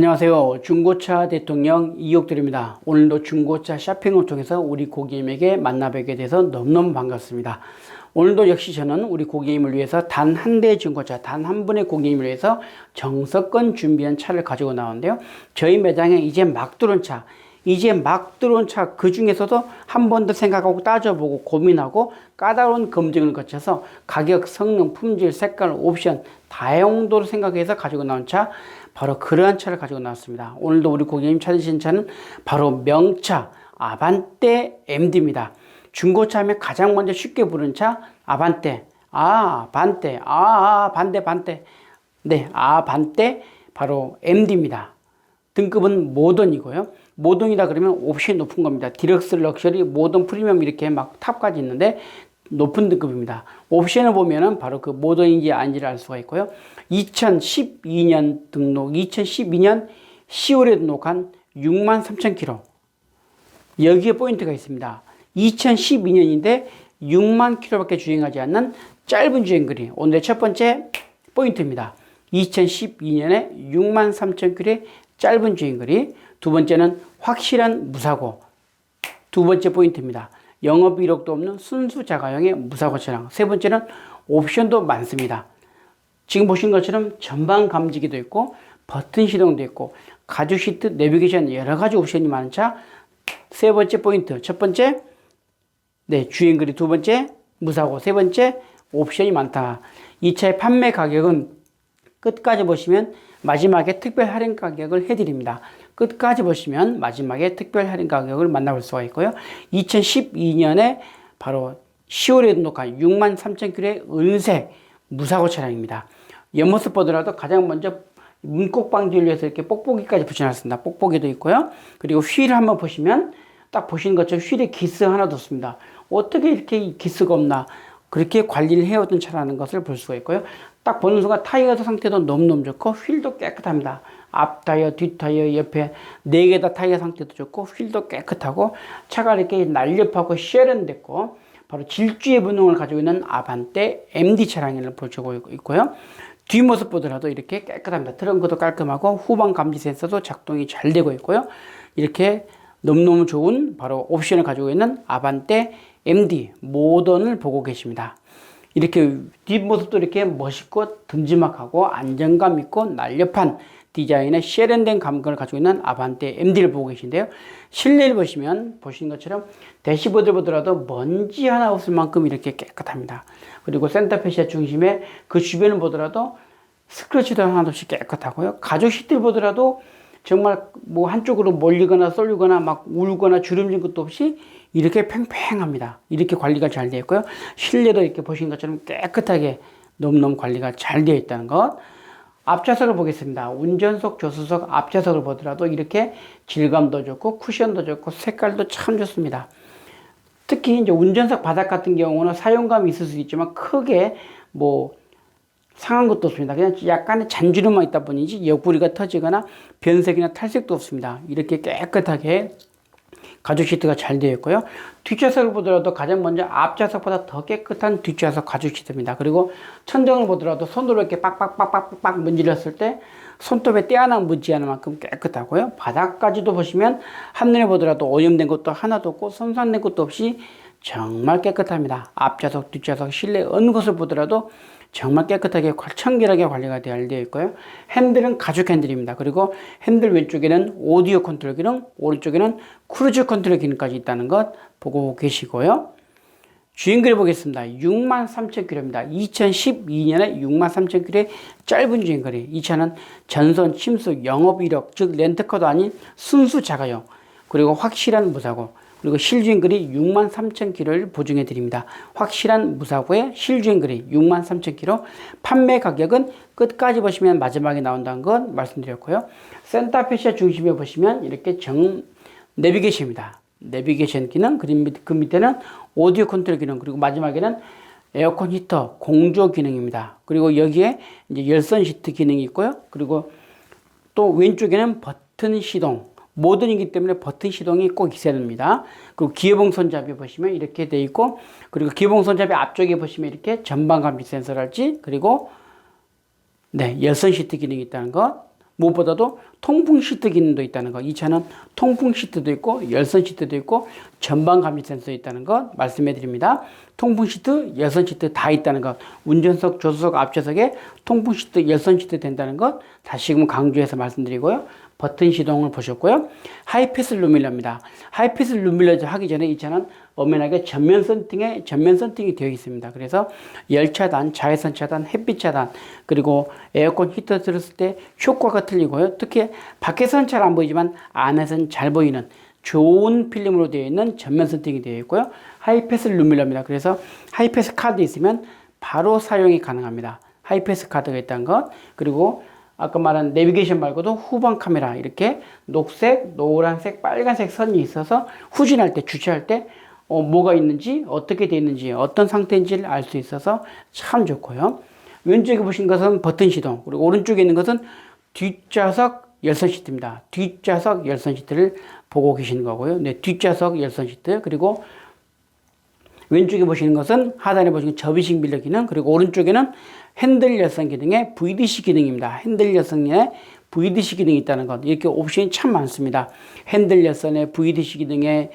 안녕하세요. 중고차 대통령 이옥들입니다. 오늘도 중고차 쇼핑을 통해서 우리 고객님에게 만나뵙게 돼서 너무너무 반갑습니다. 오늘도 역시 저는 우리 고객님을 위해서 단 한 대의 중고차, 단 한 분의 고객님을 위해서 정석권 준비한 차를 가지고 나오는데요. 저희 매장에 이제 막 들어온 차, 이제 막 들어온 차 그 중에서도 한 번 더 생각하고 따져보고 고민하고 까다로운 검증을 거쳐서 가격, 성능, 품질, 색깔, 옵션 다양도를 생각해서 가지고 나온 차 바로 그러한 차를 가지고 나왔습니다. 오늘도 우리 고객님 찾으신 차는 바로 명차 아반떼 MD입니다. 중고차 하면 가장 먼저 쉽게 부르는 차 아반떼 아 반떼 아, 아 반떼 반떼 네 아 반떼 바로 MD입니다. 등급은 모던이고요. 모던이라 그러면 옵션이 높은 겁니다. 디럭스, 럭셔리, 모던, 프리미엄 이렇게 막 탑까지 있는데 높은 등급입니다. 옵션을 보면은 바로 그 모던인지 아닌지를 알 수가 있고요. 2012년 등록, 2012년 10월에 등록한 6만 3천 킬로. 여기에 포인트가 있습니다. 2012년인데 6만 킬로밖에 주행하지 않는 짧은 주행거리. 오늘의 첫 번째 포인트입니다. 2012년에 6만 3천 킬로의 짧은 주행거리. 두 번째는 확실한 무사고. 두 번째 포인트입니다. 영업 이력도 없는 순수 자가용의 무사고 차량. 세 번째는 옵션도 많습니다. 지금 보신 것처럼 전방 감지기도 있고 버튼 시동도 있고 가죽 시트, 내비게이션 여러 가지 옵션이 많은 차. 세 번째 포인트. 첫 번째 네, 주행거리 두 번째 무사고 세 번째 옵션이 많다. 이 차의 판매 가격은 끝까지 보시면 마지막에 특별 할인 가격을 해드립니다. 끝까지 보시면 마지막에 특별 할인 가격을 만나볼 수가 있고요. 2012년에 바로 10월에 등록한 6만 3천 킬로의 은색 무사고 차량입니다. 옆모습 보더라도 가장 먼저 문콕 방지를 위해서 이렇게 뽁뽁이까지 붙여놨습니다. 뽁뽁이도 있고요. 그리고 휠을 한번 보시면 딱 보시는 것처럼 휠에 기스 하나도 없습니다. 어떻게 이렇게 기스가 없나 그렇게 관리를 해왔던 차라는 것을 볼 수가 있고요. 딱 보는 순간 타이어 상태도 너무너무 좋고 휠도 깨끗합니다. 앞 타이어, 뒷 타이어, 옆에 네 개 다 타이어 상태도 좋고 휠도 깨끗하고 차가 이렇게 날렵하고 쉐렌됐고 바로 질주의 분홍을 가지고 있는 아반떼 MD 차량을 보시고 있고요. 뒷모습 보더라도 이렇게 깨끗합니다. 트렁크도 깔끔하고 후방 감지 센서도 작동이 잘 되고 있고요. 이렇게 너무너무 좋은 바로 옵션을 가지고 있는 아반떼 MD 모던을 보고 계십니다. 이렇게 뒷모습도 이렇게 멋있고 듬지막하고 안정감 있고 날렵한 디자인의 세련된 감각을 가지고 있는 아반떼 MD를 보고 계신데요. 실내를 보시면 보시는 것처럼 대시보드 보더라도 먼지 하나 없을 만큼 이렇게 깨끗합니다. 그리고 센터페시아 중심에 그 주변을 보더라도 스크래치도 하나도 없이 깨끗하고요. 가죽 시트를 보더라도 정말 뭐 한쪽으로 몰리거나 쏠리거나 막 울거나 주름진 것도 없이 이렇게 팽팽합니다. 이렇게 관리가 잘 되어 있고요. 실내도 이렇게 보신 것처럼 깨끗하게 너무너무 관리가 잘 되어 있다는 것. 앞좌석을 보겠습니다. 운전석, 조수석, 앞좌석을 보더라도 이렇게 질감도 좋고 쿠션도 좋고 색깔도 참 좋습니다. 특히 이제 운전석 바닥 같은 경우는 사용감이 있을 수 있지만 크게 뭐 상한 것도 없습니다. 그냥 약간의 잔주름만 있다 보니지 옆구리가 터지거나 변색이나 탈색도 없습니다. 이렇게 깨끗하게 가죽 시트가 잘 되어 있고요. 뒷좌석을 보더라도 가장 먼저 앞좌석보다 더 깨끗한 뒷좌석 가죽 시트입니다. 그리고 천정을 보더라도 손으로 이렇게 빡빡빡빡빡 문질렀을 때 손톱에 때 하나 묻지 않을 만큼 깨끗하고요. 바닥까지도 보시면 한눈에 보더라도 오염된 것도 하나도 없고 손상된 것도 없이 정말 깨끗합니다. 앞좌석, 뒷좌석, 실내 어느 곳을 보더라도 정말 깨끗하게 청결하게 관리가 잘 되어 있고요. 핸들은 가죽 핸들입니다. 그리고 핸들 왼쪽에는 오디오 컨트롤 기능, 오른쪽에는 크루즈 컨트롤 기능까지 있다는 것 보고 계시고요. 주행거리 보겠습니다. 6만 3천 킬로입니다. 2012년에 6만 3천 킬로의 짧은 주행거리. 이 차는 전선, 침수, 영업 이력, 즉 렌트카도 아닌 순수 자가용, 그리고 확실한 무사고, 그리고 실주행거리 6만 3천 킬로를 보증해 드립니다. 확실한 무사고의 실주행거리 6만 3천 킬로. 판매 가격은 끝까지 보시면 마지막에 나온다는 건 말씀드렸고요. 센터페시아 중심에 보시면 이렇게 정 내비게이션입니다. 내비게이션 기능, 그 밑에는 오디오 컨트롤 기능, 그리고 마지막에는 에어컨 히터 공조 기능입니다. 그리고 여기에 이제 열선 시트 기능이 있고요. 그리고 또 왼쪽에는 버튼 시동, 모든이기 때문에 버튼 시동이 꼭 있어야 됩니다. 그리고 기어봉 손잡이 보시면 이렇게 돼 있고 그리고 기어봉 손잡이 앞쪽에 보시면 이렇게 전방 감지 센서랄지 그리고 네, 열선 시트 기능이 있다는 것. 무엇보다도 통풍 시트 기능도 있다는 거. 이 차는 통풍 시트도 있고 열선 시트도 있고 전방 감지 센서 있다는 거 말씀해 드립니다. 통풍 시트, 열선 시트 다 있다는 것. 운전석, 조수석, 앞좌석에 통풍 시트, 열선 시트 된다는 것 다시금 강조해서 말씀드리고요. 버튼 시동을 보셨고요. 하이패스 루밀러입니다. 하이패스 루밀러 하기 전에 이 차는 엄연하게 전면 선팅에 전면 선팅이 되어 있습니다. 그래서 열 차단, 자외선 차단, 햇빛 차단, 그리고 에어컨 히터 들었을 때 효과가 틀리고요. 특히 밖에서는 잘 안 보이지만 안에서는 잘 보이는 좋은 필름으로 되어 있는 전면 선팅이 되어 있고요. 하이패스 루밀러입니다. 그래서 하이패스 카드 있으면 바로 사용이 가능합니다. 하이패스 카드가 있다는 것. 그리고 아까 말한 내비게이션 말고도 후방 카메라 이렇게 녹색, 노란색, 빨간색 선이 있어서 후진할 때 주차할 때 어, 뭐가 있는지 어떻게 되어 있는지 어떤 상태인지를 알 수 있어서 참 좋고요. 왼쪽에 보신 것은 버튼 시동 그리고 오른쪽에 있는 것은 뒷좌석 열선 시트입니다. 뒷좌석 열선 시트를 보고 계시는 거고요. 네, 뒷좌석 열선 시트 그리고 왼쪽에 보시는 것은 하단에 보시는 접이식 밀러 기능 그리고 오른쪽에는 핸들 열선 기능의 VDC 기능입니다. 핸들 열선에 VDC 기능이 있다는 것 이렇게 옵션이 참 많습니다. 핸들 열선에 VDC 기능에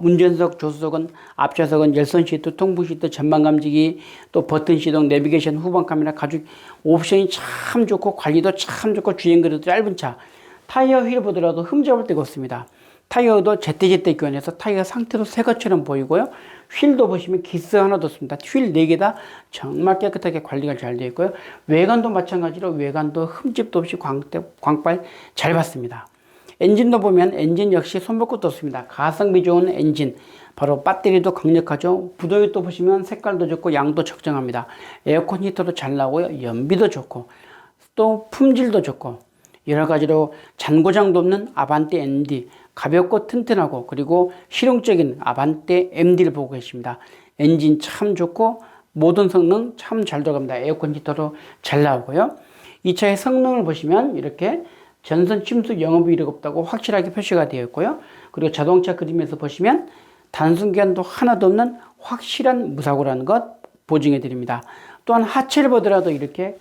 운전석 조수석은 앞좌석은 열선 시트, 통풍 시트, 전방 감지기, 또 버튼 시동, 내비게이션, 후방 카메라 가죽 옵션이 참 좋고 관리도 참 좋고 주행 거리도 짧은 차. 타이어 휠 보더라도 흠잡을 데가 없습니다. 타이어도 제때제때 교환해서 타이어 상태도 새 것처럼 보이고요. 휠도 보시면 기스 하나도 없습니다. 휠 4개 다 정말 깨끗하게 관리가 잘 되어 있고요. 외관도 마찬가지로 외관도 흠집도 없이 광, 광빨 잘 받습니다. 엔진도 보면 엔진 역시 손볼 것도 없습니다. 가성비 좋은 엔진. 바로 배터리도 강력하죠. 부도율도 보시면 색깔도 좋고 양도 적정합니다. 에어컨 히터도 잘 나오고요. 연비도 좋고 또 품질도 좋고 여러 가지로 잔고장도 없는 아반떼 ND 가볍고 튼튼하고 그리고 실용적인 아반떼 MD를 보고 계십니다. 엔진 참 좋고 모든 성능 참 잘 들어갑니다. 에어컨 히터도 잘 나오고요. 이 차의 성능을 보시면 이렇게 전선 침수 영업 이력 없다고 확실하게 표시가 되어 있고요. 그리고 자동차 그림에서 보시면 단순기한도 하나도 없는 확실한 무사고라는 것 보증해 드립니다. 또한 하체를 보더라도 이렇게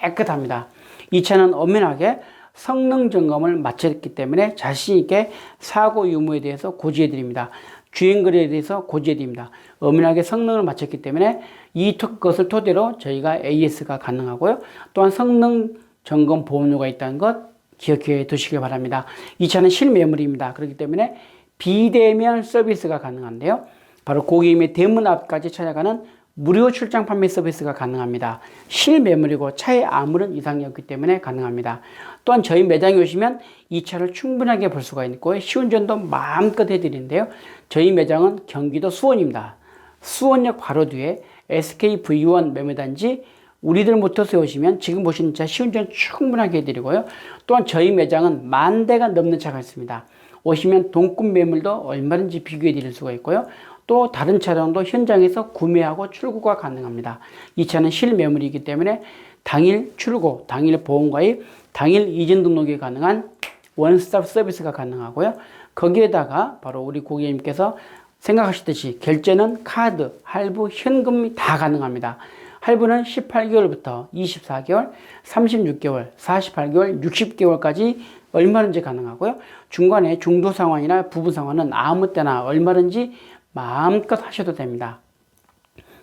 깨끗합니다. 이 차는 엄연하게 성능 점검을 마쳤기 때문에 자신 있게 사고 유무에 대해서 고지해 드립니다. 주행거리에 대해서 고지해 드립니다. 엄연하게 성능을 마쳤기 때문에 이 것을 토대로 저희가 AS가 가능하고요. 또한 성능 점검 보험료가 있다는 것 기억해 두시길 바랍니다. 이 차는 실매물입니다. 그렇기 때문에 비대면 서비스가 가능한데요. 바로 고객님의 대문 앞까지 찾아가는 무료 출장 판매 서비스가 가능합니다. 실매물이고 차에 아무런 이상이 없기 때문에 가능합니다. 또한 저희 매장에 오시면 이 차를 충분하게 볼 수가 있고 시운전도 마음껏 해드리는데요. 저희 매장은 경기도 수원입니다. 수원역 바로 뒤에 SKV1 매매단지 우리들 모터스에 오시면 지금 보시는 차 시운전 충분하게 해드리고요. 또한 저희 매장은 만 대가 넘는 차가 있습니다. 오시면 동급 매물도 얼마든지 비교해 드릴 수가 있고요. 또 다른 차량도 현장에서 구매하고 출고가 가능합니다. 이 차는 실매물이기 때문에 당일 출고, 당일 보험가입, 당일 이전 등록이 가능한 원스톱 서비스가 가능하고요. 거기에다가 바로 우리 고객님께서 생각하시듯이 결제는 카드, 할부, 현금이 다 가능합니다. 할부는 18개월부터 24개월, 36개월, 48개월, 60개월까지 얼마든지 가능하고요. 중간에 중도 상환이나 부부 상환은 아무 때나 얼마든지 마음껏 하셔도 됩니다.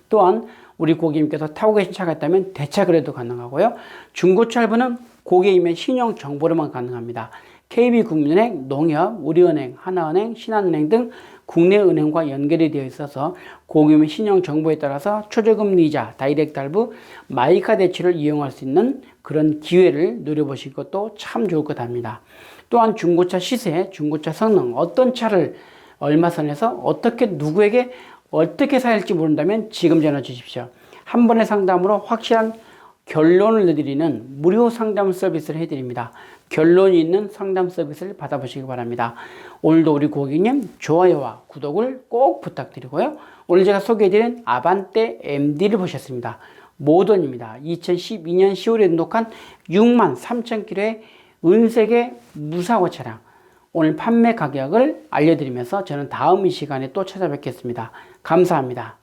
또한 우리 고객님께서 타고 계신 차가 있다면 대차 거래도 가능하고요. 중고차 할부는 고객님의 신용 정보로만 가능합니다. KB국민은행, 농협, 우리은행, 하나은행, 신한은행 등 국내 은행과 연결이 되어 있어서 고객님의 신용 정보에 따라서 초저금리 이자, 다이렉트 할부, 마이카 대출을 이용할 수 있는 그런 기회를 누려보실 것도 참 좋을 것 합니다. 또한 중고차 시세, 중고차 성능, 어떤 차를 얼마 선에서 어떻게 누구에게 어떻게 사야 할지 모른다면 지금 전화 주십시오. 한 번의 상담으로 확실한 결론을 내드리는 무료 상담 서비스를 해드립니다. 결론이 있는 상담 서비스를 받아보시기 바랍니다. 오늘도 우리 고객님 좋아요와 구독을 꼭 부탁드리고요. 오늘 제가 소개해드린 아반떼 MD를 보셨습니다. 모던입니다. 2012년 10월에 등록한 6만 3천 킬로의 은색의 무사고 차량. 오늘 판매 가격을 알려드리면서 저는 다음 이 시간에 또 찾아뵙겠습니다. 감사합니다.